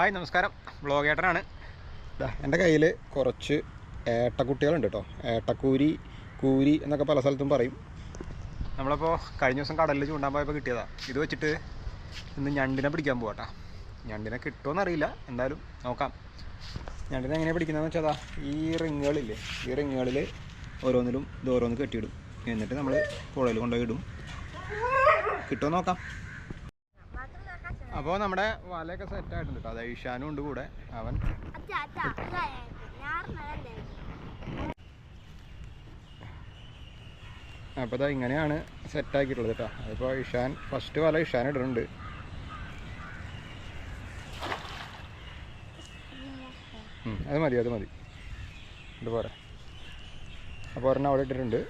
Hi നമസ്കാരം. ബ്ലോഗേട്ടനാണ് എന്റെ കയ്യിൽ കുറച്ച് ഏട്ടക്കുട്ടികളുണ്ട് കേട്ടോ. ഏട്ടക്കൂരി കൂരി എന്നൊക്കെ പല സ്ഥലത്തും പറയും. നമ്മളപ്പോൾ കഴിഞ്ഞ ദിവസം കടലിൽ ചൂണ്ടാൻ പോയപ്പോൾ കിട്ടിയതാണ് ഇത് വെച്ചിട്ട് ഇന്ന് ഞണ്ടിനെ പിടിക്കാൻ പോകട്ടാ ഞണ്ടിനെ കിട്ടുമെന്നറിയില്ല എന്തായാലും നോക്കാം. ഞണ്ടിനെ എങ്ങനെ പിടിക്കുന്നതെന്ന് വെച്ചാൽ ഈ റിങ്ങുകളില്ലേ ഈ റിങ്ങുകളിൽ ഓരോന്നിലും ഇത് ഓരോന്ന് കെട്ടിയിടും. എന്നിട്ട് നമ്മൾ പുഴയിൽ കൊണ്ടുപോയി ഇടും. കിട്ടുമോ നോക്കാം. അപ്പോൾ നമ്മുടെ വലയൊക്കെ സെറ്റ് ആയിട്ടുണ്ട് കേട്ടോ അത് ഈശാനും ഉണ്ട് കൂടെ. അവൻ. അപ്പോൾ ഇതാ ഇങ്ങനെയാണ് സെറ്റ് ആക്കിയിട്ടുള്ളത് കേട്ടോ അതിപ്പോൾ ഇഷാൻ ഫസ്റ്റ് വല ഇഷാൻ ഇടുന്നുണ്ട്. അത് മതി അത് മതി. ഇത് പോരെ. അപ്പോൾ ഒരെണ്ണം അവിടെ ഇട്ടിട്ടുണ്ട്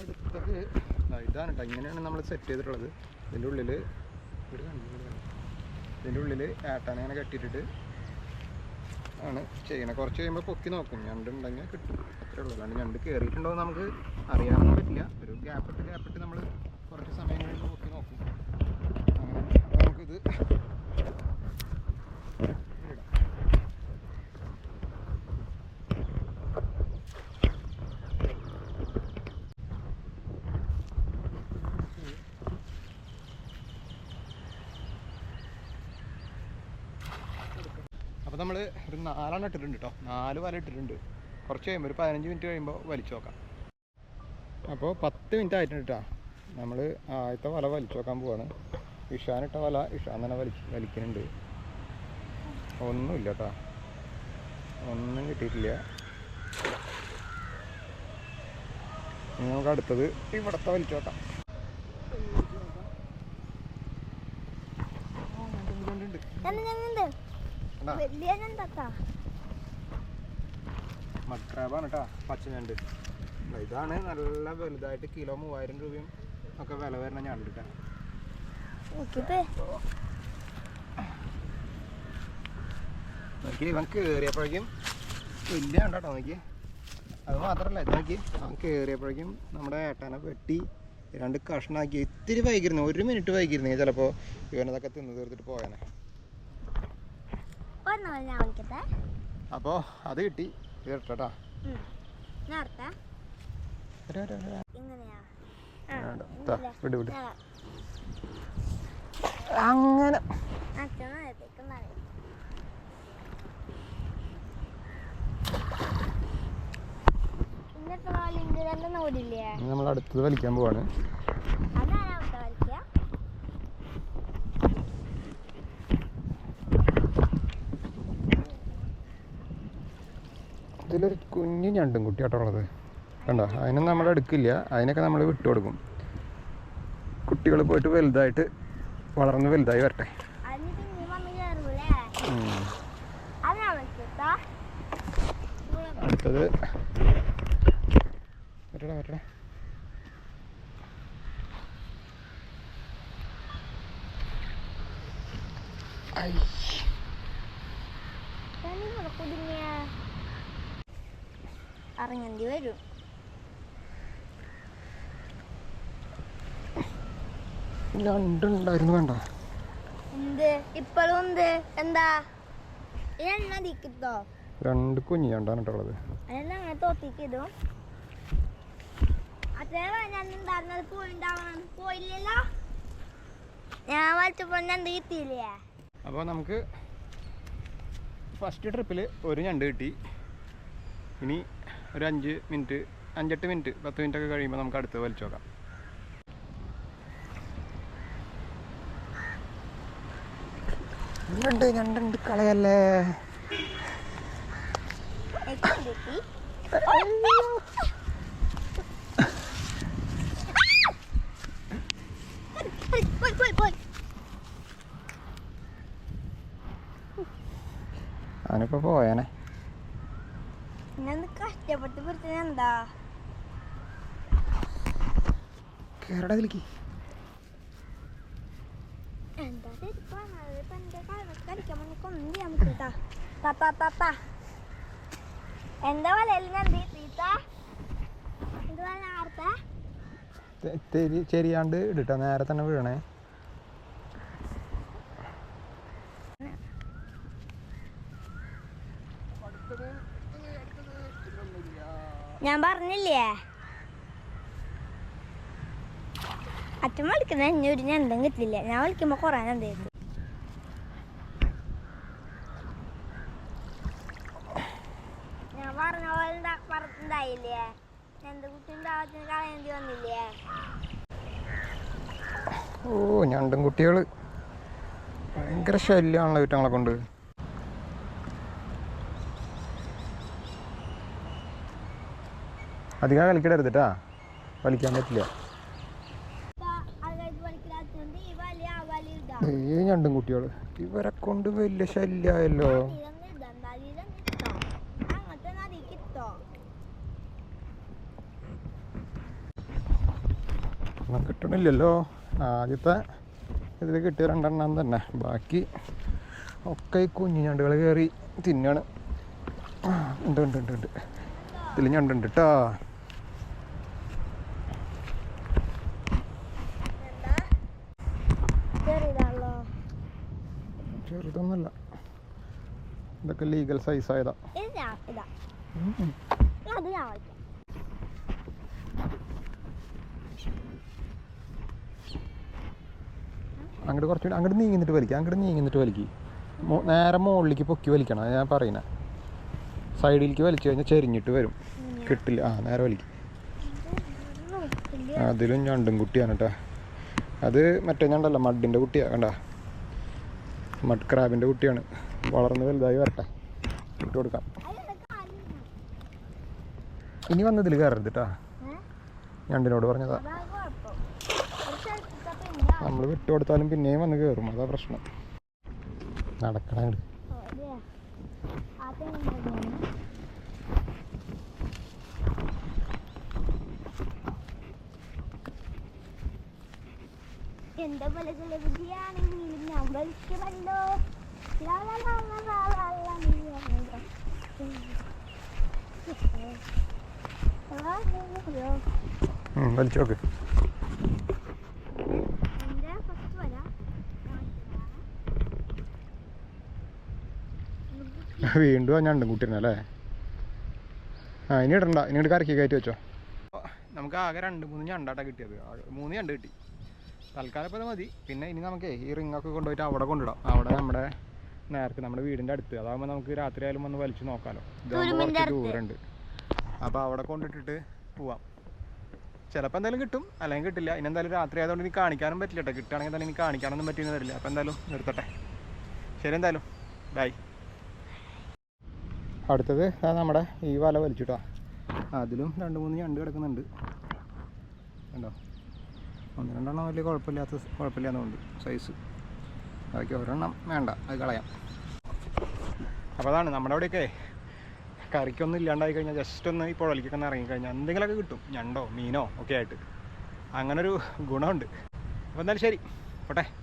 അടുത്തത് ദാ ഇതാണ് കേട്ടോ ഇങ്ങനെയാണ് നമ്മൾ സെറ്റ് ചെയ്തിട്ടുള്ളത്. ഇതിന്റെ ഉള്ളിൽ ഇവിടെ. ഇതിന്റെ ഉള്ളിൽ ആട്ടാനങ്ങനെ കെട്ടിയിട്ടിട്ട് ആണ് ചെയ്യണത് കുറച്ച് കഴിയുമ്പോൾ പൊക്കി നോക്കും. ഞണ്ടുണ്ടെങ്കിൽ കിട്ടും. അത്രേ ഉള്ളൂ. അല്ലാണ്ട് ഞണ്ട് കയറിയിട്ടുണ്ടോ നമുക്ക് അറിയാനൊന്നും പറ്റില്ല. ഒരു ഗ്യാപ്പ് ഇട്ട് ഗ്യാപ്പ് ഇട്ട് നമ്മൾ കുറച്ച് സമയം കഴിയുമ്പോൾ പൊക്കി നോക്കും. അങ്ങനെ. നമുക്കിത് ഇടാം അപ്പോൾ നമ്മൾ ഒരു നാലെണ്ണം ഇട്ടിട്ടുണ്ട് കേട്ടോ നാല് വല ഇട്ടിട്ടുണ്ട്. കുറച്ച് കഴിയുമ്പോൾ ഒരു പതിനഞ്ച് മിനിറ്റ് കഴിയുമ്പോൾ വലിച്ചു നോക്കാം. അപ്പോൾ പത്ത് മിനിറ്റ് ആയിട്ടുണ്ട് കേട്ടോ നമ്മൾ ആദ്യത്തെ വല വലിച്ചു നോക്കാൻ പോവാണ്. ഇഷാനിട്ട വല ഇഷാൻ തന്നെ വലി വലിക്കുന്നുണ്ട്. ഒന്നുമില്ല കേട്ടോ ഒന്നും കിട്ടിയിട്ടില്ല. ഇനി നമുക്ക് അടുത്തത് ഇവിടത്തെ വലിച്ചു നോക്കാം. ഞാൻ ഞണ്ടുണ്ട്. ക്രാബാണ് കേട്ടോ പച്ച ഞണ്ട് ഇതാണ് നല്ല വലുതായിട്ട് കിലോ മൂവായിരം രൂപയും ഒക്കെ വില വരുന്ന ഞണ്ട് കേട്ടോ. നോക്കി ഇവൻ കയറിയപ്പോഴേക്കും വലിയ കണ്ടോ നോക്കി അത് മാത്രമല്ല ഇത് നോക്കി അവൻ കയറിയപ്പോഴേക്കും നമ്മുടെ ഏട്ടനെ വെട്ടി രണ്ട് കഷ്ണാക്കി ഇത്തിരി വൈകിരുന്നു ഒരു മിനിറ്റ് വൈകിരുന്നെങ്കിൽ ചിലപ്പോൾ ഇവനതൊക്കെ തിന്ന് തീർത്തിട്ട് പോയനെ. അപ്പോൾ അത് കിട്ടി. കേട്ടോ വിട്, വിട്. അങ്ങനെ. നമ്മൾ അടുത്തത് വലിക്കാൻ പോവാണ് അതാണ് അവിടെ കളിക്കുക ഇതിലൊരു കുഞ്ഞു ഞണ്ടും കുട്ടി കേട്ടോ ഉള്ളത് കണ്ടോ? അതിനൊന്നും നമ്മൾ എടുക്കില്ല അതിനൊക്കെ നമ്മൾ വിട്ടു കൊടുക്കും. കുട്ടികൾ പോയിട്ട് വലുതായിട്ട് വളർന്ന് വലുതായി വരട്ടെ. അടുത്തത്. വരട്ടെ വരട്ടെ. ഐ. ഇറങ്ങേണ്ടി വരും. ഞണ്ടുണ്ടായിരുന്നു വേണ്ട. എന്ത്? ഇപ്പോഴും എന്ത് എന്താ? എണ്ണ തിക്കിട്ടോ രണ്ട് കുഞ്ഞു കേട്ടോ ഉള്ളത്. അതെല്ലാം അങ്ങനെ അതേ ഞാൻ ഉണ്ടായിരുന്നത് പോയിണ്ടാവണം പോയില്ലല്ലോ? ഞാൻ വലിച്ചപ്പോ ഞാൻ കിട്ടിയില്ലേ? അപ്പോൾ നമുക്ക് ഫസ്റ്റ് ട്രിപ്പിൽ ഒരു ഞണ്ട് കിട്ടി. ഇനി ഒരു അഞ്ച് മിനിറ്റ് അഞ്ചെട്ട് മിനിറ്റ് പത്ത് മിനിറ്റ് ഒക്കെ കഴിയുമ്പോൾ നമുക്ക് അടുത്ത് വലിച്ചു നോക്കാം ഞണ്ട് ഞണ്ടുണ്ട് കളയല്ലേ? അവനിപ്പോ പോയാനെ. ഞാൻ കഷ്ടപ്പെട്ട് പിടിച്ചത് എന്താ? കയറട ഇതിലേക്ക്. എന്താ ചെരിയാണ്ട് ഇടിട്ടോ. നേരെ തന്നെ വീഴണേ. ഞാൻ പറഞ്ഞില്ലേ? അച്ഛൻ വിളിക്കുന്ന എന്നെ ഒരു ഞണ്ടും കിട്ടില്ല. ഞാൻ വിളിക്കുമ്പോ കൊറേ എന്തായിരുന്നു ഞാൻ പറഞ്ഞ പോലെ പറഞ്ഞിട്ടുണ്ടായില്ലേ? ഞണ്ട് കുട്ടി ഉണ്ടാവത്തിന് കളയേണ്ടി വന്നില്ലേ? ഓ ഞണ്ടും കുട്ടികൾ ഭയങ്കര ശല്യമാണല്ലോ കുറ്റങ്ങളെ കൊണ്ട്. അധികം കളിക്കടരുത് കേട്ടാ വലിക്കാൻ പറ്റില്ല. രണ്ടും കുട്ടികൾ ഈ കുട്ടികൾ ഇവരെ കൊണ്ട് വലിയ ശല്യമായല്ലോ ഇട്ടോ. കിട്ടണില്ലല്ലോ. ആദ്യത്തെ ഇതിൽ കിട്ടിയ രണ്ടെണ്ണം തന്നെ. ബാക്കി ഒക്കെ ഈ കുഞ്ഞു ഞണ്ടുകൾ കയറി തിന്നാണ്. ഉണ്ട് ഉണ്ട് ഉണ്ട് ഉണ്ട്. ഇതിൽ ഞണ്ടുണ്ട് കേട്ടോ എന്താ ചെറിയതാണല്ലോ ചെറുതൊന്നുമല്ല. ഇതൊക്കെ ലീഗൽ സൈസ് ആയതാ. വലിക്കാം അങ്ങോട്ട് കുറച്ചുകൂടി അങ്ങോട്ട് നീങ്ങിന്നിട്ട് വലിക്കുക അങ്ങോട്ട് നീങ്ങിന്നിട്ട് വലിക്കുക നേരെ മുകളിലേക്ക് പൊക്കി വലിക്കണം ഞാൻ പറയുന്നത് സൈഡിലേക്ക് വലിച്ചു കഴിഞ്ഞാൽ ചെരിഞ്ഞിട്ട് വരും. കിട്ടില്ല. ആ നേരെ വലിക്കും. അതിലും ഞണ്ടും കുട്ടിയാണ് കേട്ടോ അത് മറ്റേ ഞണ്ടല്ല മഡിന്റെ കുട്ടിയാണ് കണ്ട? മഡ് ക്രാബിന്റെ കുട്ടിയാണ്. വളർന്ന് വലുതായി വരട്ടെ. ഇട്ട് കൊടുക്കാം. ഇനി വന്നതിൽ കയറരുത് കേട്ടോ ഞണ്ടിനോട് പറഞ്ഞതാ. നമ്മൾ വിട്ടു കൊടുത്താലും പിന്നെയും വന്ന് കയറും അതാ പ്രശ്നം. നടക്കണം അറിയുക. പോലെ ജലവിധിയാണെങ്കിലും ഞാൻ വലിച്ചു കണ്ടോ വലിച്ചോക്ക് വീണ്ടും ആ ഞണ്ടും കൂട്ടിരുന്നല്ലേ ആ ഇനി ഇടണ്ട. ഇനി കരക്കി കയറ്റി വെച്ചോ. നമുക്ക് ആകെ രണ്ട് മൂന്ന് ഞണ്ടാട്ടാ കിട്ടിയത്. മൂന്ന് ഞണ്ട് കിട്ടി. തൽക്കാലം ഇപ്പോൾ മതി. പിന്നെ ഇനി നമുക്ക് ഈ റിങ്ങൊക്കെ കൊണ്ടുപോയിട്ട് അവിടെ കൊണ്ടിടാം അവിടെ നമ്മുടെ നേർക്ക് നമ്മുടെ വീടിന്റെ അടുത്ത്. അതാകുമ്പോൾ നമുക്ക് രാത്രി ആയാലും വന്ന് വലിച്ചു നോക്കാമല്ലോ ഇതാകുമ്പോൾ കുറച്ച്. ദൂരമുണ്ട്. അപ്പോൾ അവിടെ കൊണ്ടിട്ടിട്ട് പോവാം. ചിലപ്പോൾ എന്തായാലും കിട്ടും. അല്ലെങ്കിൽ കിട്ടില്ല. ഇനി എന്തായാലും രാത്രി ആയതുകൊണ്ട് ഇനി കാണിക്കാനും പറ്റില്ല കേട്ടോ കിട്ടുകയാണെങ്കിൽ തന്നെ ഇനി കാണിക്കാനൊന്നും പറ്റിയെന്ന് വരില്ല. അപ്പോൾ എന്തായാലും നിർത്തട്ടെ. ശരി എന്തായാലും. ബൈ. അടുത്തത് നമ്മുടെ ഈ വല വലിച്ചിട്ടോ. അതിലും രണ്ട് മൂന്ന് ഞണ്ട് കിടക്കുന്നുണ്ട്. കണ്ടോ? ഒന്ന് രണ്ടെണ്ണം വലിയ കുഴപ്പമില്ലാത്ത കുഴപ്പമില്ലാന്നുണ്ട്. സൈസ് അതൊക്കെ ഒരെണ്ണം വേണ്ട. അത് കളയാം. അപ്പോൾ അതാണ് നമ്മുടെ അവിടെയൊക്കെ കറിക്കൊന്നും ഇല്ലാണ്ടായി കഴിഞ്ഞാൽ ജസ്റ്റ് ഒന്ന് ഈ പുഴലിക്കൊക്കെ ഒന്ന് ഇറങ്ങിക്കഴിഞ്ഞാൽ എന്തെങ്കിലുമൊക്കെ കിട്ടും. ഞണ്ടോ മീനോ ഒക്കെ ആയിട്ട്. അങ്ങനൊരു ഗുണമുണ്ട്. അപ്പോൾ എന്തായാലും ശരി. പോട്ടെ.